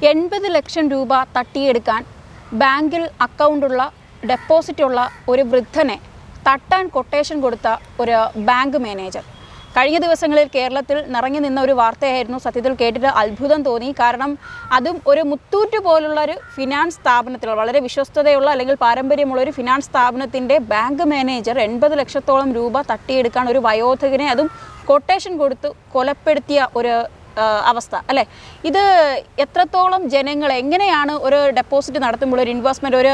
എൺപത് ലക്ഷം രൂപ തട്ടിയെടുക്കാൻ ബാങ്കിൽ അക്കൗണ്ടുള്ള ഡെപ്പോസിറ്റുള്ള ഒരു വൃദ്ധനെ തട്ടാൻ കൊട്ടേഷൻ കൊടുത്ത ഒരു ബാങ്ക് മാനേജർ. കഴിഞ്ഞ ദിവസങ്ങളിൽ കേരളത്തിൽ നിറഞ്ഞു നിന്ന ഒരു വാർത്തയായിരുന്നു സത്യത്തിൽ കേട്ടിട്ട് അത്ഭുതം തോന്നി. കാരണം അതും ഒരു മുത്തൂറ്റ് പോലുള്ള ഒരു ഫിനാൻസ് സ്ഥാപനത്തിൽ വളരെ വിശ്വസ്തതയുള്ള അല്ലെങ്കിൽ പാരമ്പര്യമുള്ള ഒരു ഫിനാൻസ് സ്ഥാപനത്തിന്റെ ബാങ്ക് മാനേജർ എൺപത് ലക്ഷത്തോളം രൂപ തട്ടിയെടുക്കാൻ ഒരു വയോധകനെ അതും കൊട്ടേഷൻ കൊടുത്ത് കൊലപ്പെടുത്തിയ ഒരു അവസ്ഥ അല്ലേ? ഇത് എത്രത്തോളം ജനങ്ങൾ എങ്ങനെയാണ് ഒരു ഡെപ്പോസിറ്റ് നടത്തുമ്പോൾ ഒരു ഇൻവെസ്റ്റ്മെന്റ് ഒരു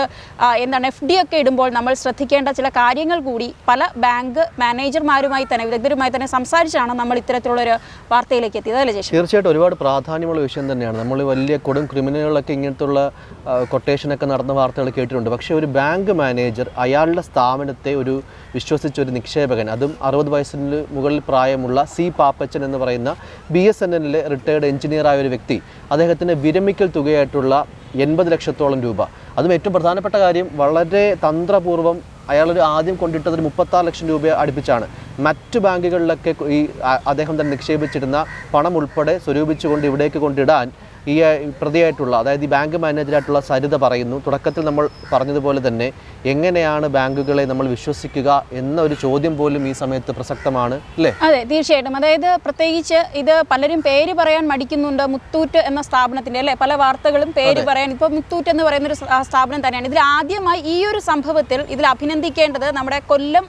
എന്താണ് എഫ് ഡി ഒക്കെ ഇടുമ്പോൾ നമ്മൾ ശ്രദ്ധിക്കേണ്ട ചില കാര്യങ്ങൾ കൂടി പല ബാങ്ക് മാനേജർമാരുമായി തന്നെ വിദഗ്ധരുമായി തന്നെ സംസാരിച്ചാണ് നമ്മൾ ഇത്തരത്തിലുള്ള ഒരു വാർത്തയിലേക്ക് എത്തിയത് അല്ലേ ജേഷ് തീർച്ചയായിട്ടും ഒരുപാട് പ്രാധാന്യമുള്ള വിഷയം തന്നെയാണ്. നമ്മൾ വലിയ കൊടും ക്രിമിനലുകളൊക്കെ ഇങ്ങനത്തുള്ള കൊട്ടേഷനൊക്കെ നടന്ന വാർത്തകൾ കേട്ടിട്ടുണ്ട്. പക്ഷേ ഒരു ബാങ്ക് മാനേജർ അയാളുടെ സ്ഥാപനത്തെ ഒരു വിശ്വസിച്ച ഒരു നിക്ഷേപകൻ അതും അറുപത് വയസ്സിന് മുകളിൽ പ്രായമുള്ള സി പാപ്പച്ചൻ എന്ന് പറയുന്ന ബി എസ് എൻ എല്ലിലെ റിട്ടയർഡ് എഞ്ചിനീയറായ ഒരു വ്യക്തി അദ്ദേഹത്തിന് വിരമിക്കൽ തുകയായിട്ടുള്ള എൺപത് ലക്ഷത്തോളം രൂപ. അതും ഏറ്റവും പ്രധാനപ്പെട്ട കാര്യം വളരെ തന്ത്രപൂർവം അയാളൊരു ആദ്യം കൊണ്ടിട്ടത് ഒരു മുപ്പത്താറ് ലക്ഷം രൂപ അടുപ്പിച്ചാണ്. മറ്റു ബാങ്കുകളിലൊക്കെ ഈ അദ്ദേഹം തന്നെ നിക്ഷേപിച്ചിരുന്ന പണം ഉൾപ്പെടെ സ്വരൂപിച്ചുകൊണ്ട് ഇവിടേക്ക് കൊണ്ടിടാൻ ഈ പ്രതിയായിട്ടുള്ള അതായത് ഈ ബാങ്ക് മാനേജറായിട്ടുള്ള സരിത പറയുന്നു തുടക്കത്തിൽ നമ്മൾ പറഞ്ഞതുപോലെ തന്നെ എങ്ങനെയാണ് ബാങ്കുകളെ നമ്മൾ വിശ്വസിക്കുക എന്ന ഒരു ചോദ്യം പോലും ഈ സമയത്ത് പ്രസക്തമാണ് അല്ലേ? അതെ തീർച്ചയായിട്ടും. അതായത് പ്രത്യേകിച്ച് ഇത് പലരും പേര് പറയാൻ മടിക്കുന്നുണ്ട് മുത്തൂറ്റ് എന്ന സ്ഥാപനത്തിന്റെ അല്ലെ? പല വാർത്തകളും പേര് പറയാൻ ഇപ്പോൾ മുത്തൂറ്റ് എന്ന് പറയുന്ന ഒരു സ്ഥാപനം തന്നെയാണ്. ഇതിൽ ആദ്യമായി ഈ ഒരു സംഭവത്തിൽ ഇതിൽ അഭിനന്ദിക്കേണ്ടത് നമ്മുടെ കൊല്ലം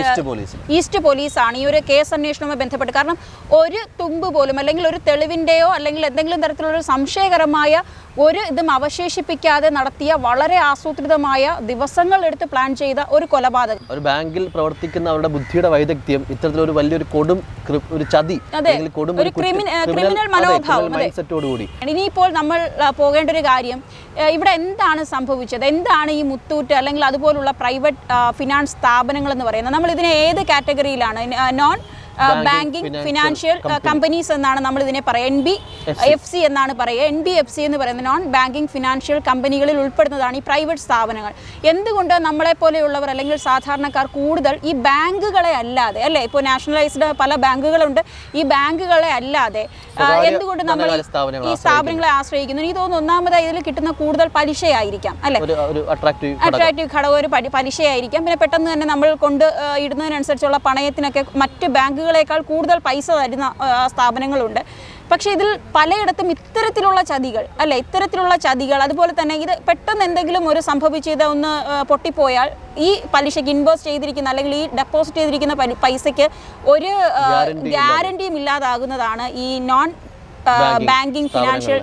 ഈസ്റ്റ് പോലീസ് ഈസ്റ്റ് പോലീസാണ് ഈ ഒരു കേസ് അന്വേഷണവുമായി ബന്ധപ്പെട്ട്. കാരണം ഒരു തുമ്പ് പോലും അല്ലെങ്കിൽ ഒരു തെളിവിന്റെയോ അല്ലെങ്കിൽ എന്തെങ്കിലും തരത്തിലുള്ള ഒരു സംശയകരമായ ഒരു ഇതും അവശേഷിപ്പിക്കാതെ നടത്തിയ വളരെ ആസൂത്രിതമായ ദിവസങ്ങൾ എടുത്ത് പ്ലാൻ ചെയ്ത ഒരു കൊലപാതകം. ഒരു ബാങ്കിൽ പ്രവർത്തിക്കുന്ന അവരുടെ ബുദ്ധിയുടെ വൈദഗ്ധ്യം ഇത്തരത്തിലൊരു വലിയൊരു കൊടും ഒരു ചതി കൊടും ഒരു ക്രിമിന- ക്രിമിനൽ മനോഭാവം, ഇനിയിപ്പോൾ നമ്മൾ പോകേണ്ട ഒരു കാര്യം ഇവിടെ എന്താണ് സംഭവിച്ചത്? എന്താണ് ഈ മുത്തൂറ്റ് അല്ലെങ്കിൽ അതുപോലുള്ള പ്രൈവറ്റ് ഫിനാൻസ് സ്ഥാപനങ്ങൾ എന്ന് പറയുന്നത്? നമ്മൾ ഇതിനെ ഏത് കാറ്റഗറിയിലാണ് നോൺ ബാങ്കിങ് ഫിനാൻഷ്യൽ കമ്പനീസ് എന്നാണ് നമ്മൾ ഇതിനെ പറയുക എൻ ബി എഫ് സി എന്നാണ് പറയുക. എൻ ബി എഫ് സി എന്ന് പറയുന്നത് നോൺ ബാങ്കിങ് ഫിനാൻഷ്യൽ കമ്പനികളിൽ ഉൾപ്പെടുന്നതാണ് ഈ പ്രൈവറ്റ് സ്ഥാപനങ്ങൾ. എന്തുകൊണ്ട് നമ്മളെ പോലെയുള്ളവർ അല്ലെങ്കിൽ സാധാരണക്കാർ കൂടുതൽ ഈ ബാങ്കുകളെ അല്ലാതെ അല്ലേ? ഇപ്പോൾ നാഷണലൈസ്ഡ് പല ബാങ്കുകളുണ്ട്. ഈ ബാങ്കുകളെ അല്ലാതെ എന്തുകൊണ്ട് നമ്മൾ ഈ സ്ഥാപനങ്ങളെ ആശ്രയിക്കുന്നു? എനിക്ക് തോന്നുന്നു ഒന്നാമതായി ഇതിൽ കിട്ടുന്ന കൂടുതൽ പലിശയായിരിക്കാം അല്ലെ? അട്രാക്റ്റീവ് ഘടകം. ഒരു പലി- പലിശയായിരിക്കാം. പിന്നെ പെട്ടെന്ന് തന്നെ നമ്മൾ കൊണ്ട് ഇടുന്നതിനനുസരിച്ചുള്ള പണയത്തിനൊക്കെ മറ്റ് ബാങ്കുകളെക്കാൾ കൂടുതൽ പൈസ തരുന്ന സ്ഥാപനങ്ങളുണ്ട്. പക്ഷേ ഇതിൽ പലയിടത്തും ഇത്തരത്തിലുള്ള ചതികൾ അല്ലെ? ഇത്തരത്തിലുള്ള ചതികൾ. അതുപോലെ തന്നെ ഇത് പെട്ടെന്ന് എന്തെങ്കിലും ഒരു സംഭവിച്ച് ഇത് ഒന്ന് പൊട്ടിപ്പോയാൽ ഈ പലിശയ്ക്ക് ഇൻവെസ്റ്റ് ചെയ്തിരിക്കുന്ന അല്ലെങ്കിൽ ഈ ഡെപ്പോസിറ്റ് ചെയ്തിരിക്കുന്ന പൈസയ്ക്ക് ഒരു ഗ്യാരണ്ടിയും ഇല്ലാതാകുന്നതാണ് ഈ നോൺ ബാങ്കിങ് ഫിനാൻഷ്യൽ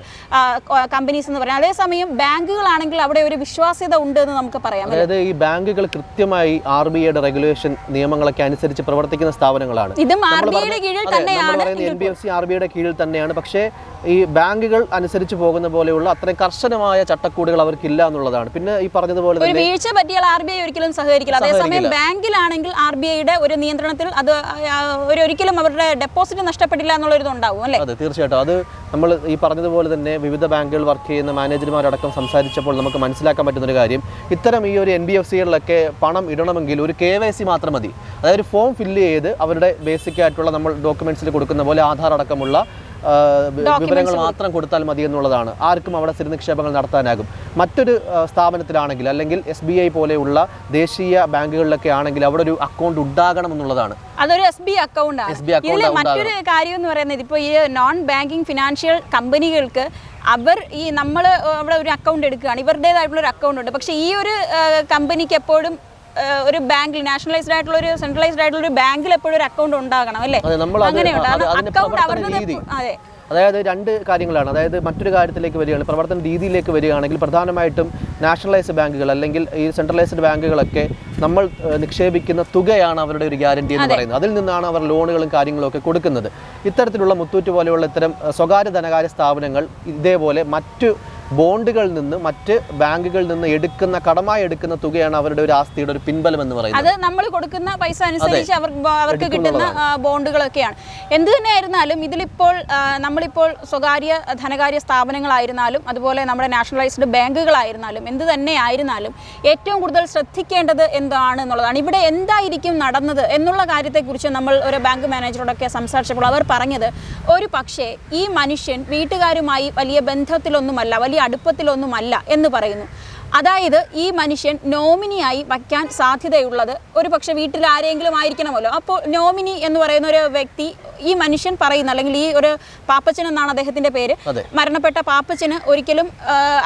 കമ്പനീസ് എന്ന് പറയാം അതേസമയം ബാങ്കുകളാണെങ്കിൽ അവിടെ ഒരു വിശ്വാസ്യത ഉണ്ട് എന്ന് നമുക്ക് പറയാം അതായത് ഈ ബാങ്കുകൾ കൃത്യമായി ആർ ബി ഐയുടെ റെഗുലേഷൻ നിയമങ്ങളൊക്കെ അനുസരിച്ച് പ്രവർത്തിക്കുന്ന സ്ഥാപനങ്ങളാണ്. ഇതും ആർ ബി ഐയുടെ കീഴിൽ തന്നെയാണ് N B F C R B ഐയുടെ കീഴിൽ തന്നെയാണ്. പക്ഷേ ഈ ബാങ്കുകൾ അനുസരിച്ച് പോകുന്ന പോലെയുള്ള അത്രയും കർശനമായ ചട്ടക്കൂടുകൾ അവർക്കില്ല എന്നുള്ളതാണ്. പിന്നെ ഈ പറഞ്ഞതുപോലെ ഒരു വീഴ്ച പറ്റിയാൽ ആർ ബി ഐ ഒരിക്കലും സഹകരിക്കില്ല. അതേസമയം ബാങ്കിലാണെങ്കിൽ ആർ ബി ഐയുടെ ഒരു നിയന്ത്രണത്തിൽ അത് ഒരു ഒരിക്കലും അവരുടെ ഡെപ്പോസിറ്റ് നഷ്ടപ്പെട്ടില്ല എന്നുള്ളൊരു ഉണ്ടാവും അല്ലേ? അതെ തീർച്ചയായിട്ടും. അത് നമ്മൾ ഈ പറഞ്ഞതുപോലെ തന്നെ വിവിധ ബാങ്കുകൾ വർക്ക് ചെയ്യുന്ന മാനേജർമാരടക്കം സംസാരിച്ചപ്പോൾ നമുക്ക് മനസ്സിലാക്കാൻ പറ്റുന്ന ഒരു കാര്യം ഇത്തരം ഈ ഒരു എൻ ബി എഫ് സികളിലൊക്കെ പണം ഇടണമെങ്കിൽ ഒരു കെ വൈ സി മാത്രം മതി. അതായത് ഒരു ഫോം ഫില്ല് ചെയ്ത് അവരുടെ ബേസിക് ആയിട്ടുള്ള നമ്മൾ ഡോക്യുമെന്റ്സിൽ കൊടുക്കുന്ന പോലെ ആധാർ അടക്കമുള്ള വിവരങ്ങൾ മാത്രം കൊടുത്താൽ മതി എന്നുള്ളതാണ്. ആർക്കും അവിടെ സ്ഥിര നിക്ഷേപങ്ങൾ നടത്താനാകും. മറ്റൊരു സ്ഥാപനത്തിലാണെങ്കിൽ അല്ലെങ്കിൽ എസ് ബി ഐ പോലെയുള്ള ദേശീയ ബാങ്കുകളിലൊക്കെ ആണെങ്കിൽ അവിടെ ഒരു അക്കൗണ്ട് ഉണ്ടാകണം എന്നുള്ളതാണ്. അതൊരു എസ് ബി അക്കൗണ്ട് ഇതിൽ മറ്റൊരു കാര്യം എന്ന് പറയുന്നത് ഇപ്പോൾ ഈ നോൺ ബാങ്കിങ് ഫിനാൻഷ്യൽ കമ്പനികൾക്ക് അവർ ഈ നമ്മൾ അവിടെ ഒരു അക്കൗണ്ട് എടുക്കുകയാണ്. ഇവരുടേതായിട്ടുള്ള ഒരു അക്കൗണ്ട് ഉണ്ട്. പക്ഷേ ഈ ഒരു കമ്പനിക്ക് എപ്പോഴും ഒരു ബാങ്കിൽ നാഷണലൈസ്ഡ് ആയിട്ടുള്ള ഒരു സെൻട്രലൈസ്ഡ് ആയിട്ടുള്ള ഒരു ബാങ്കിൽ എപ്പോഴും ഒരു അക്കൗണ്ട് ഉണ്ടാകണം അല്ലേ? അങ്ങനെയുണ്ട്. അക്കൗണ്ട് അവരുടെ അതെ. അതായത് രണ്ട് കാര്യങ്ങളാണ്. അതായത് മറ്റൊരു കാര്യത്തിലേക്ക് വരികയാണ് പ്രവർത്തന രീതിയിലേക്ക് വരികയാണെങ്കിൽ പ്രധാനമായിട്ടും നാഷണലൈസ്ഡ് ബാങ്കുകൾ അല്ലെങ്കിൽ ഈ സെൻട്രലൈസ്ഡ് ബാങ്കുകളൊക്കെ നമ്മൾ നിക്ഷേപിക്കുന്ന തുകയാണ് അവരുടെ ഒരു ഗ്യാരണ്ടി എന്ന് പറയുന്നത്. അതിൽ നിന്നാണ് അവർ ലോണുകളും കാര്യങ്ങളും ഒക്കെ കൊടുക്കുന്നത്. ഇത്തരത്തിലുള്ള മുത്തൂറ്റ് പോലെയുള്ള ഇത്തരം സ്വകാര്യ ധനകാര്യ സ്ഥാപനങ്ങൾ ഇതേപോലെ മറ്റു ബോണ്ടുകളിൽ നിന്ന് മറ്റ് ബാങ്കുകളിൽ നിന്ന് എടുക്കുന്ന കടമായി എടുക്കുന്ന തുകയാണ് അവരുടെ ഒരു ആസ്തിയുടെ ഒരു പിൻബലം എന്ന് പറയുന്നത്. അത് നമ്മൾ കൊടുക്കുന്ന പൈസ അനുസരിച്ച് അവർ അവർക്ക് കിട്ടുന്ന ബോണ്ടുകളൊക്കെയാണ്. എന്ത് തന്നെയായിരുന്നാലും ഇതിലിപ്പോൾ നമ്മളിപ്പോൾ സ്വകാര്യ ധനകാര്യ സ്ഥാപനങ്ങളായിരുന്നാലും അതുപോലെ നമ്മുടെ നാഷണലൈസ്ഡ് ബാങ്കുകളായിരുന്നാലും എന്ത് തന്നെ ആയിരുന്നാലും ഏറ്റവും കൂടുതൽ ശ്രദ്ധിക്കേണ്ടത് എന്താണ് എന്നുള്ളതാണ്. ഇവിടെ എന്തായിരിക്കും നടന്നത് എന്നുള്ള കാര്യത്തെക്കുറിച്ച് നമ്മൾ ഒരു ബാങ്ക് മാനേജറോടൊക്കെ സംസാരിച്ചപ്പോൾ അവർ പറഞ്ഞത് ഒരു പക്ഷേ ഈ മനുഷ്യൻ വീട്ടുകാരുമായി വലിയ ബന്ധത്തിലൊന്നുമല്ല വലിയ അടുപ്പത്തിലൊന്നുമല്ല എന്ന് പറയുന്നു. അതായത് ഈ മനുഷ്യൻ നോമിനിയായി വയ്ക്കാൻ സാധ്യതയുള്ളത് ഒരു പക്ഷേ വീട്ടിൽ ആരെങ്കിലും ആയിരിക്കണമല്ലോ. അപ്പോൾ നോമിനി എന്ന് പറയുന്ന ഒരു വ്യക്തി ഈ മനുഷ്യൻ പറയുന്ന അല്ലെങ്കിൽ ഈ ഒരു പാപ്പച്ചൻ എന്നാണ് അദ്ദേഹത്തിന്റെ പേര് മരണപ്പെട്ട പാപ്പച്ചന് ഒരിക്കലും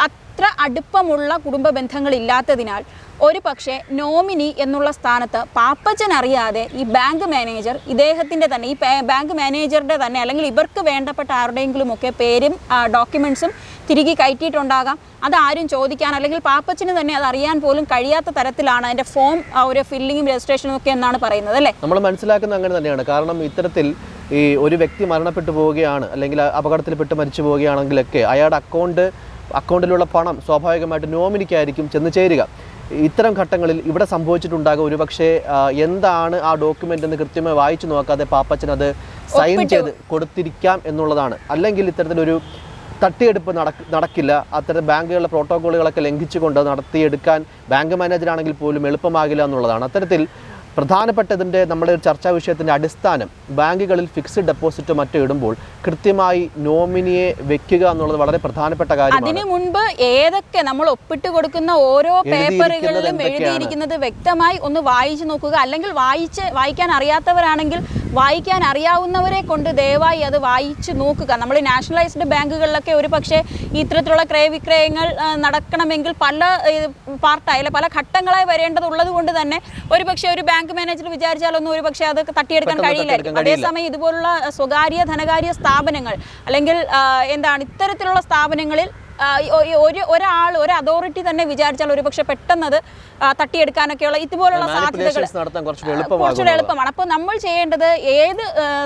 അത്ര അടുപ്പമുള്ള കുടുംബ ബന്ധങ്ങളില്ലാത്തതിനാൽ ഒരു പക്ഷേ നോമിനി എന്നുള്ള സ്ഥാനത്ത് പാപ്പച്ചൻ അറിയാതെ ഈ ബാങ്ക് മാനേജർ ഇദ്ദേഹത്തിന്റെ തന്നെ ഈ ബാങ്ക് മാനേജറുടെ തന്നെ അല്ലെങ്കിൽ ഇവർക്ക് വേണ്ടപ്പെട്ട ആരുടെയെങ്കിലും ഒക്കെ പേരും ഡോക്യുമെൻസും തിരികെ കയറ്റിയിട്ടുണ്ടാകാം. അതാരും ചോദിക്കാൻ അല്ലെങ്കിൽ പാപ്പച്ചിന് തന്നെ അത് അറിയാൻ പോലും കഴിയാത്ത തരത്തിലാണ് അതിന്റെ ഫോം ഒരു ഫില്ലിങ്ങും രജിസ്ട്രേഷനും ഒക്കെ എന്നാണ് പറയുന്നത് അല്ലേ? നമ്മൾ മനസ്സിലാക്കുന്നത് അങ്ങനെ തന്നെയാണ്. കാരണം ഇത്തരത്തിൽ ഈ ഒരു വ്യക്തി മരണപ്പെട്ടു പോവുകയാണ് അല്ലെങ്കിൽ അപകടത്തിൽപ്പെട്ട് മരിച്ചു പോവുകയാണെങ്കിലൊക്കെ അയാളുടെ അക്കൗണ്ട് അക്കൗണ്ടിലുള്ള പണം സ്വാഭാവികമായിട്ട് നോമിനിക്കായിരിക്കും ചെന്ന് ചേരുക. ഇത്തരം ഘട്ടങ്ങളിൽ ഇവിടെ സംഭവിച്ചിട്ടുണ്ടാകും ഒരുപക്ഷെ എന്താണ് ആ ഡോക്യുമെന്റ് എന്ന് കൃത്യമായി വായിച്ചു നോക്കാതെ പാപ്പച്ചൻ അത് സൈൻ ചെയ്ത് കൊടുത്തിരിക്കാം എന്നുള്ളതാണ്. അല്ലെങ്കിൽ ഇത്തരത്തിലൊരു തട്ടിയെടുപ്പ് നടക്ക നടക്കില്ല. അത്തരം ബാങ്കുകളുടെ പ്രോട്ടോക്കോളുകളൊക്കെ ലംഘിച്ചുകൊണ്ട് നടത്തിയെടുക്കാൻ ബാങ്ക് മാനേജറാണെങ്കിൽ പോലും എളുപ്പമാകില്ല എന്നുള്ളതാണ്. അത്തരത്തിൽ പ്രധാനപ്പെട്ടതിന്റെ നമ്മുടെ ഒരു ചർച്ചാ വിഷയത്തിന്റെ അടിസ്ഥാനം ബാങ്കുകളിൽ ഫിക്സ്ഡ് ഡെപ്പോസിറ്റ് മറ്റോ ഇടുമ്പോൾ കൃത്യമായി നോമിനിയെ വെക്കുക എന്നുള്ളത് വളരെ പ്രധാനപ്പെട്ട കാര്യമാണ്. അതിനു മുൻപ് ഏതൊക്കെ നമ്മൾ ഒപ്പിട്ട് കൊടുക്കുന്ന ഓരോ പേപ്പറുകളിലും? എഴുതിയിരിക്കുന്നത് വ്യക്തമായി ഒന്ന് വായിച്ചു നോക്കുക. അല്ലെങ്കിൽ വായിച്ച് വായിക്കാൻ അറിയാത്തവരാണെങ്കിൽ വായിക്കാൻ അറിയാവുന്നവരെ കൊണ്ട് ദയവായി അത് വായിച്ച് നോക്കുക നമ്മൾ നാഷണലൈസ്ഡ് ബാങ്കുകളിലൊക്കെ ഒരു പക്ഷേ ഇത്തരത്തിലുള്ള ക്രയവിക്രയങ്ങൾ നടക്കണമെങ്കിൽ പല പാർട്ടായി അല്ലെ പല ഘട്ടങ്ങളായി വരേണ്ടതുള്ളത് കൊണ്ട് തന്നെ ഒരു പക്ഷേ ഒരു ബാങ്ക് മാനേജർ വിചാരിച്ചാലൊന്നും ഒരു പക്ഷേ അത് തട്ടിയെടുക്കാൻ കഴിയില്ലായിരിക്കും കഴിയില്ല. അതേസമയം ഇതുപോലുള്ള സ്വകാര്യ ധനകാര്യ സ്ഥാപനങ്ങൾ അല്ലെങ്കിൽ എന്താണ് ഇത്തരത്തിലുള്ള സ്ഥാപനങ്ങളിൽ ഒരു ഒരാൾ ഒരു അതോറിറ്റി തന്നെ വിചാരിച്ചാൽ ഒരുപക്ഷെ പെട്ടെന്ന് അത് ആ, തട്ടിയെടുക്കാനൊക്കെയുള്ള ഇതുപോലുള്ള സാധ്യതകൾ കുറച്ചുകൂടി എളുപ്പമാണ്. അപ്പോൾ നമ്മൾ ചെയ്യേണ്ടത് ഏത്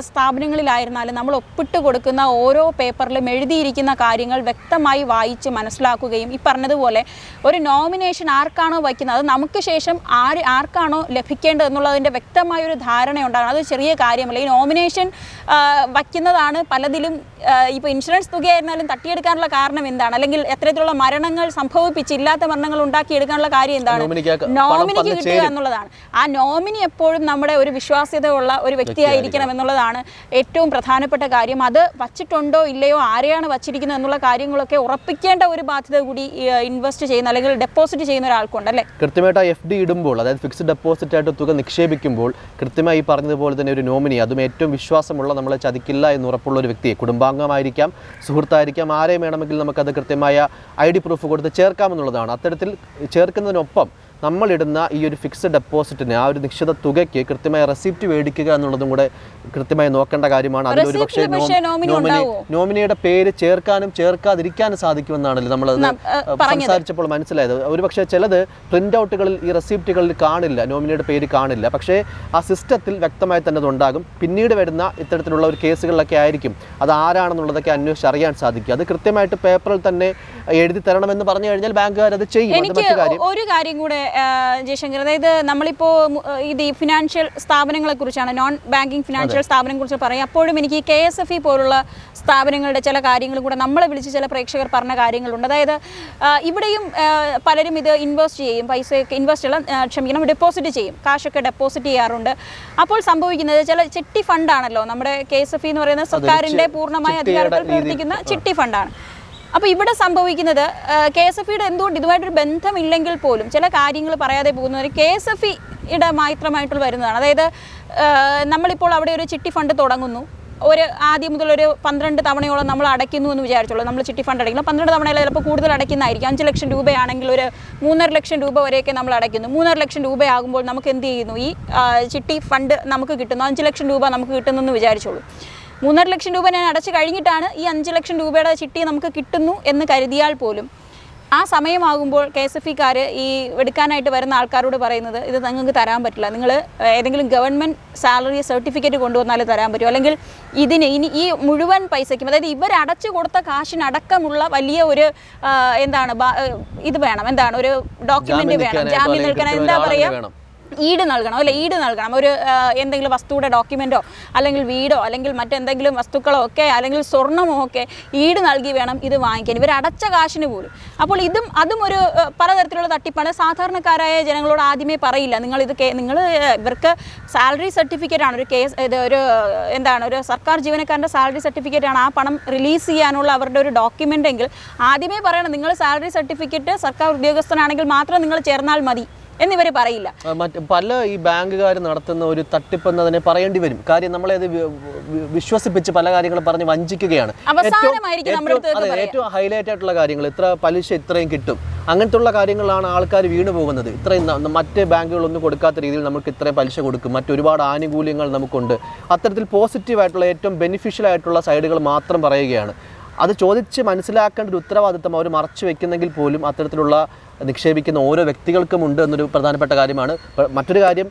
സ്ഥാപനങ്ങളിലായിരുന്നാലും നമ്മൾ ഒപ്പിട്ട് കൊടുക്കുന്ന ഓരോ പേപ്പറിലും എഴുതിയിരിക്കുന്ന കാര്യങ്ങൾ വ്യക്തമായി വായിച്ച് മനസ്സിലാക്കുകയും ഈ പറഞ്ഞതുപോലെ ഒരു നോമിനേഷൻ ആർക്കാണോ വയ്ക്കുന്നത്? അത് നമുക്ക് ശേഷം ആര് ആർക്കാണോ ലഭിക്കേണ്ടത് എന്നുള്ളതിന്റെ വ്യക്തമായ ഒരു ധാരണ ഉണ്ടാകണം. അത് ചെറിയ കാര്യമല്ല. ഈ നോമിനേഷൻ വയ്ക്കുന്നതാണ് പലതിലും ഇപ്പോൾ ഇൻഷുറൻസ് തുകയായിരുന്നാലും തട്ടിയെടുക്കാനുള്ള കാരണം എന്താണ്? അല്ലെങ്കിൽ എത്തരത്തിലുള്ള മരണങ്ങൾ സംഭവിപ്പിച്ചില്ലാത്ത മരണങ്ങൾ ഉണ്ടാക്കിയെടുക്കാനുള്ള കാര്യം എന്താണ്? നോമിനിക്ക് കിട്ടുക എന്നുള്ളതാണ്. ആ നോമിനി എപ്പോഴും നമ്മുടെ ഒരു വിശ്വാസ്യതയുള്ള ഒരു വ്യക്തിയായിരിക്കണം എന്നുള്ളതാണ് ഏറ്റവും പ്രധാനപ്പെട്ട കാര്യം. അത് വച്ചിട്ടുണ്ടോ ഇല്ലയോ ആരെയാണ് വച്ചിരിക്കുന്നത് എന്നുള്ള കാര്യങ്ങളൊക്കെ ഉറപ്പിക്കേണ്ട ഒരു ബാധ്യത കൂടി ഇൻവെസ്റ്റ് ചെയ്യുന്ന അല്ലെങ്കിൽ ഡെപ്പോസിറ്റ് ചെയ്യുന്ന ഒരാൾക്കുണ്ട് അല്ലേ? കൃത്യമായിട്ട് എഫ് ഡി ഇടുമ്പോൾ അതായത് ഫിക്സ്ഡ് ഡെപ്പോസിറ്റ് ആയിട്ട് തുക നിക്ഷേപിക്കുമ്പോൾ കൃത്യമായി പറഞ്ഞതുപോലെ തന്നെ ഒരു നോമിനി അതും ഏറ്റവും വിശ്വാസമുള്ള നമ്മളെ ചതിക്കില്ല എന്ന് ഉറപ്പുള്ള ഒരു വ്യക്തിയെ കുടുംബാംഗമായിരിക്കാം സുഹൃത്തായിരിക്കാം ആരെയും വേണമെങ്കിൽ നമുക്കത് കൃത്യമായ ഐ ഡി പ്രൂഫ് കൊടുത്ത് ചേർക്കാമെന്നുള്ളതാണ്. അത്തരത്തിൽ ചേർക്കുന്നതിനൊപ്പം നമ്മളിടുന്ന ഈ ഒരു ഫിക്സ്ഡ് ഡെപ്പോസിറ്റിന് ആ ഒരു നിശ്ചിത തുകയ്ക്ക് കൃത്യമായ റെസിപ്റ്റ് മേടിക്കുക എന്നുള്ളതും കൂടെ കൃത്യമായി നോക്കേണ്ട കാര്യമാണ്. അതിലൊരു ഒരു പക്ഷേ നോമിനി? നോമിനിയുടെ പേര് ചേർക്കാനും ചേർക്കാതിരിക്കാനും സാധിക്കുമെന്നാണല്ലോ നമ്മളത് ന- ഏ, പറഞ്ഞത്. സംസാരിച്ചപ്പോൾ മനസ്സിലായത്. ഒരു പക്ഷേ ചിലത് പ്രിന്റ് ഔട്ടുകളിൽ ഈ റെസിപ്റ്റുകളിൽ കാണില്ല. നോമിനിയുടെ പേര് കാണില്ല. പക്ഷേ ആ സിസ്റ്റത്തിൽ വ്യക്തമായി തന്നെ അതുണ്ടാകും. പിന്നീട് വരുന്ന ഇത്തരത്തിലുള്ള ഒരു കേസുകളിലൊക്കെ ആയിരിക്കും. അത് ആരാണെന്നുള്ളതൊക്കെ അന്വേഷിച്ച് അറിയാൻ സാധിക്കും. അത് കൃത്യമായിട്ട് പേപ്പറിൽ തന്നെ എഴുതി തരണമെന്ന് പറഞ്ഞു കഴിഞ്ഞാൽ ബാങ്കുകാർ അത് ചെയ്യും ഒരു കാര്യം കൂടെ ജയശങ്കർ അതായത് നമ്മളിപ്പോൾ ഇത് ഈ ഫിനാൻഷ്യൽ സ്ഥാപനങ്ങളെ കുറിച്ചാണ് നോൺ ബാങ്കിങ് ഫിനാൻഷ്യൽ സ്ഥാപനങ്ങളെ കുറിച്ച് പറയും. അപ്പോഴും എനിക്ക് കെ എസ് എഫ് ഇ പോലുള്ള സ്ഥാപനങ്ങളുടെ ചില കാര്യങ്ങളും കൂടെ നമ്മളെ വിളിച്ച് ചില പ്രേക്ഷകർ പറഞ്ഞ കാര്യങ്ങളുണ്ട്. അതായത് ഇവിടെയും പലരും ഇത് ഇൻവെസ്റ്റ് ചെയ്യും പൈസയൊക്കെ ഇൻവെസ്റ്റ് അല്ല ആ, ക്ഷമിക്കണം ഡെപ്പോസിറ്റ് ചെയ്യും കാശൊക്കെ ഡെപ്പോസിറ്റ് ചെയ്യാറുണ്ട്. അപ്പോൾ സംഭവിക്കുന്നത് ചില ചിട്ടി ഫണ്ടാണല്ലോ നമ്മുടെ കെ എസ് എഫ് ഇ എന്ന് പറയുന്ന സർക്കാരിന്റെ പൂർണമായ അധികാരത്തിൽ പ്രവർത്തിക്കുന്ന ചിട്ടി ഫണ്ടാണ് അപ്പോൾ ഇവിടെ സംഭവിക്കുന്നത് കെ എസ് എഫ് ഇയുടെ എന്തുകൊണ്ട് ഇതുമായിട്ടൊരു ബന്ധമില്ലെങ്കിൽ പോലും ചില കാര്യങ്ങൾ പറയാതെ പോകുന്നവർ കെ എസ് എഫ് ഇയുടെ മാത്രമായിട്ട് വരുന്നതാണ്. അതായത് നമ്മളിപ്പോൾ അവിടെ ഒരു ചിട്ടി ഫണ്ട് തുടങ്ങുന്നു. ഒരു ആദ്യം മുതൽ ഒരു പന്ത്രണ്ട് തവണയോളം നമ്മൾ അടയ്ക്കുന്നു എന്ന് വിചാരിച്ചോളൂ നമ്മൾ ചിട്ടി ഫണ്ട് അടയ്ക്കുന്നു. പന്ത്രണ്ട് തവണയിൽ ചിലപ്പോൾ കൂടുതൽ അടയ്ക്കുന്നതായിരിക്കും. അഞ്ച് ലക്ഷം രൂപയാണെങ്കിൽ ഒരു മൂന്നര ലക്ഷം രൂപ വരെയൊക്കെ നമ്മൾ അടയ്ക്കുന്നു. മൂന്നര ലക്ഷം രൂപയാകുമ്പോൾ നമുക്ക് എന്ത് ചെയ്യുന്നു? ഈ ചിട്ടി ഫണ്ട് നമുക്ക് കിട്ടുന്നു. അഞ്ച് ലക്ഷം രൂപ നമുക്ക് കിട്ടുന്നു എന്ന് വിചാരിച്ചോളൂ മൂന്നര ലക്ഷം രൂപ ഞാൻ അടച്ചു കഴിഞ്ഞിട്ടാണ് ഈ അഞ്ച് ലക്ഷം രൂപയുടെ ചിട്ടി നമുക്ക് കിട്ടുന്നു എന്ന് കരുതിയാൽ പോലും ആ സമയമാകുമ്പോൾ കെ എസ് എഫ് ഇക്കാർ ഈ എടുക്കാനായിട്ട് വരുന്ന ആൾക്കാരോട് പറയുന്നത് ഇത് നിങ്ങൾക്ക് തരാൻ പറ്റില്ല. നിങ്ങൾ ഏതെങ്കിലും ഗവൺമെന്റ് സാലറി സർട്ടിഫിക്കറ്റ് കൊണ്ടുവന്നാലേ തരാൻ പറ്റൂ. അല്ലെങ്കിൽ ഇതിന് ഇനി ഈ മുഴുവൻ പൈസയ്ക്കും അതായത് ഇവർ അടച്ചു കൊടുത്ത കാശിനടക്കമുള്ള വലിയ ഒരു എന്താണ് ഇത് വേണം. എന്താണ് ഒരു ഡോക്യുമെന്റ് വേണം. ജാമ്യം നിൽക്കണം എന്താ പറയുക. ഈട് നൽകണം അല്ലെ? ഈട് നൽകണം. ഒരു എന്തെങ്കിലും വസ്തുവിടെ ഡോക്യുമെന്റോ അല്ലെങ്കിൽ വീടോ അല്ലെങ്കിൽ മറ്റെന്തെങ്കിലും വസ്തുക്കളോ ഒക്കെ അല്ലെങ്കിൽ സ്വർണമോ ഒക്കെ ഈട് നൽകി വേണം ഇത് വാങ്ങിക്കാൻ. ഇവർ അടച്ച കാശിന് പോലും. അപ്പോൾ ഇതും അതും ഒരു പലതരത്തിലുള്ള തട്ടിപ്പാണ്. സാധാരണക്കാരായ ജനങ്ങളോട് ആദ്യമേ പറയില്ല. നിങ്ങൾ ഇത് നിങ്ങൾ ഇവർക്ക് സാലറി സർട്ടിഫിക്കറ്റ് ആണ്. ഒരു കേസ് ഇത് ഒരു എന്താണ് ഒരു സർക്കാർ ജീവനക്കാരന്റെ സാലറി സർട്ടിഫിക്കറ്റ് ആണ് ആ പണം റിലീസ് ചെയ്യാനുള്ള അവരുടെ ഒരു ഡോക്യുമെന്റ് എങ്കിൽ ആദ്യമേ പറയണം. നിങ്ങൾ സാലറി സർട്ടിഫിക്കറ്റ് സർക്കാർ ഉദ്യോഗസ്ഥനാണെങ്കിൽ മാത്രം നിങ്ങൾ ചേർന്നാൽ മതി. എന്നിവർ പറയില്ല. മറ്റ് പല ഈ ബാങ്കുകാർ നടത്തുന്ന ഒരു തട്ടിപ്പെന്നതിനെ പറയേണ്ടി വരും. കാര്യം നമ്മളെ അത് വിശ്വസിപ്പിച്ച് പല കാര്യങ്ങളും പറഞ്ഞ് വഞ്ചിക്കുകയാണ്. ഏറ്റവും- ഹൈലൈറ്റ് ആയിട്ടുള്ള കാര്യങ്ങൾ ഇത്ര പലിശ ഇത്രയും കിട്ടും. അങ്ങനത്തെ ഉള്ള കാര്യങ്ങളാണ് ആൾക്കാർ വീണു പോകുന്നത്. ഇത്രയും മറ്റ് ബാങ്കുകളൊന്നും കൊടുക്കാത്ത രീതിയിൽ നമുക്ക് ഇത്രയും പലിശ കൊടുക്കും. മറ്റൊരുപാട് ആനുകൂല്യങ്ങൾ നമുക്കുണ്ട്. അത്തരത്തിൽ പോസിറ്റീവായിട്ടുള്ള ഏറ്റവും ബെനിഫിഷ്യൽ ആയിട്ടുള്ള സൈഡുകൾ മാത്രം പറയുകയാണ്. അത് ചോദിച്ച് മനസ്സിലാക്കേണ്ട ഒരു ഉത്തരവാദിത്തം അവർ മറച്ചു വെക്കുന്നെങ്കിൽ പോലും അത്തരത്തിലുള്ള നിക്ഷേപിക്കുന്ന ഓരോ വ്യക്തികൾക്കും ഉണ്ട് എന്നൊരു പ്രധാനപ്പെട്ട കാര്യമാണ്. മറ്റൊരു കാര്യം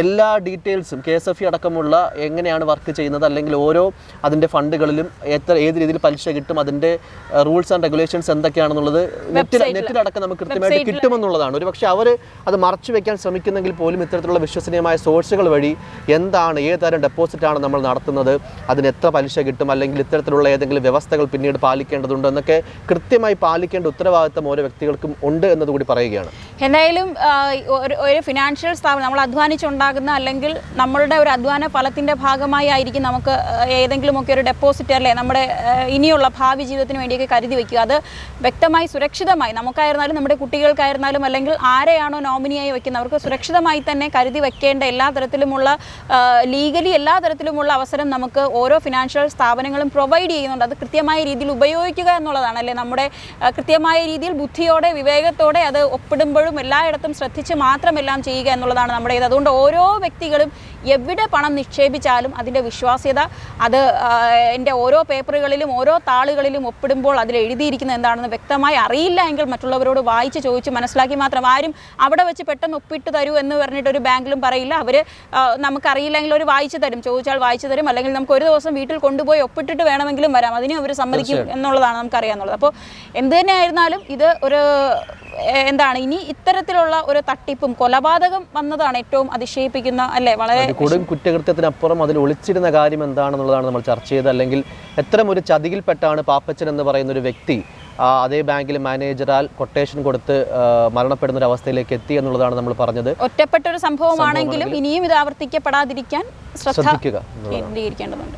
എല്ലാ ഡീറ്റെയിൽസും കെ എസ് എഫ് ഇ അടക്കമുള്ള എങ്ങനെയാണ് വർക്ക് ചെയ്യുന്നത് അല്ലെങ്കിൽ ഓരോ അതിന്റെ ഫണ്ടുകളിലും എത്ര ഏത് രീതിയിൽ പലിശ കിട്ടും അതിന്റെ റൂൾസ് ആൻഡ് റെഗുലേഷൻസ് എന്തൊക്കെയാണെന്നുള്ളത് നെറ്റിൽ നെറ്റിലടക്കം നമുക്ക് കൃത്യമായിട്ട് കിട്ടുമെന്നുള്ളതാണ്. ഒരു പക്ഷേ അവർ അത് മറച്ചു വെക്കാൻ ശ്രമിക്കുന്നെങ്കിൽ പോലും ഇത്തരത്തിലുള്ള വിശ്വസനീയമായ സോഴ്സുകൾ വഴി എന്താണ് ഏത് തരം ഡെപ്പോസിറ്റാണ് നമ്മൾ നടത്തുന്നത് അതിന് എത്ര പലിശ കിട്ടും അല്ലെങ്കിൽ ഇത്തരത്തിലുള്ള ഏതെങ്കിലും വ്യവസ്ഥകൾ പിന്നീട് പാലിക്കേണ്ടതുണ്ടോ എന്നൊക്കെ കൃത്യമായി പാലിക്കേണ്ട ഉത്തരവാദിത്തം ഓരോ വ്യക്തികൾക്കും ഉണ്ട് എന്നതുകൂടി പറയുകയാണ്. എന്തായാലും ഒരു ഫിനാൻഷ്യൽ സ്ഥാപനം നമ്മൾ അധ്വാനിച്ചുണ്ടാകുന്ന അല്ലെങ്കിൽ നമ്മളുടെ ഒരു അധ്വാന ഫലത്തിന്റെ ഭാഗമായി ആയിരിക്കും നമുക്ക് ഏതെങ്കിലുമൊക്കെ ഒരു ഡെപ്പോസിറ്റ് അല്ലേ നമ്മുടെ ഇനിയുള്ള ഭാവി ജീവിതത്തിന് വേണ്ടിയൊക്കെ കരുതി വെക്കുക. അത് വ്യക്തമായി സുരക്ഷിതമായി നമുക്കായിരുന്നാലും നമ്മുടെ കുട്ടികൾക്കായിരുന്നാലും അല്ലെങ്കിൽ ആരെയാണോ നോമിനിയായി വെക്കുന്നത് അവർക്ക് സുരക്ഷിതമായി തന്നെ കരുതി വെക്കേണ്ട എല്ലാ തരത്തിലുമുള്ള ലീഗലി എല്ലാ തരത്തിലുമുള്ള അവസരം നമുക്ക് ഓരോ ഫിനാൻഷ്യൽ സ്ഥാപനങ്ങളും പ്രൊവൈഡ് ചെയ്യുന്നുണ്ട്. അത് കൃത്യമായ രീതിയിൽ ഉപയോഗിക്കുക എന്നുള്ളതാണ്. അല്ലേ നമ്മുടെ കൃത്യമായ രീതിയിൽ ബുദ്ധിയോടെ വിവേകത്തോടെ അത് ഒപ്പിടുമ്പോഴും എല്ലായിടത്തും ശ്രദ്ധിച്ച് മാത്രം എല്ലാം ചെയ്യുക എന്നുള്ളതാണ് നമ്മുടെ ഇത് അതുകൊണ്ട് ഓരോ വ്യക്തികളും എവിടെ പണം നിക്ഷേപിച്ചാലും അതിന്റെ വിശ്വാസ്യത അത് എന്റെ ഓരോ പേപ്പറുകളിലും ഓരോ താളുകളിലും ഒപ്പിടുമ്പോൾ അതിൽ എഴുതിയിരിക്കുന്നത് എന്താണെന്ന് വ്യക്തമായി അറിയില്ല എങ്കിൽ മറ്റുള്ളവരോട് വായിച്ച് ചോദിച്ച് മനസ്സിലാക്കി മാത്രം ആരും അവിടെ വെച്ച് പെട്ടെന്ന് ഒപ്പിട്ട് തരൂ എന്ന് പറഞ്ഞിട്ട് ഒരു ബാങ്കിലും പറയില്ല. അവർ നമുക്കറിയില്ലെങ്കിൽ ഒരു വായിച്ചു തരും. ചോദിച്ചാൽ വായിച്ചു തരും. അല്ലെങ്കിൽ നമുക്ക് ഒരു ദിവസം വീട്ടിൽ കൊണ്ടുപോയി ഒപ്പിട്ടിട്ട് വേണമെങ്കിലും വരാം. അതിനും അവർ സമ്മതിക്കും എന്നുള്ളതാണ് നമുക്കറിയാവുന്നത് അപ്പോൾ എന്ത് തന്നെയായിരുന്നാലും ഇത് ഒരു എന്താണ്? ഇനി ഇത്തരത്തിലുള്ള ഒരു തട്ടിപ്പും കൊലപാതകം വന്നതാണ് ഏറ്റവും അതിശയിപ്പിക്കുന്ന അല്ലേ? വളരെ കൂടുതൽ കൊടും കുറ്റകൃത്യത്തിനപ്പുറം അതിൽ ഒളിച്ചിരുന്ന കാര്യം എന്താണെന്നുള്ളതാണ് നമ്മൾ ചർച്ച ചെയ്തത്. അല്ലെങ്കിൽ എത്തരം ഒരു ചതിയിൽപ്പെട്ടാണ് പാപ്പച്ചൻ എന്ന് പറയുന്ന ഒരു വ്യക്തി അതേ ബാങ്കിൽ മാനേജറാൽ കൊട്ടേഷൻ കൊടുത്ത് മരണപ്പെടുന്ന ഒരു അവസ്ഥയിലേക്ക് എത്തി എന്നുള്ളതാണ് നമ്മൾ പറഞ്ഞത്. ഒറ്റപ്പെട്ട ഒരു സംഭവമാണെങ്കിലും ഇനിയും ഇത് ആവർത്തിക്കപ്പെടാതിരിക്കാൻ ശ്രദ്ധ ശ്രദ്ധിക്കുക കേന്ദ്രീകരിക്കേണ്ടതുണ്ട്.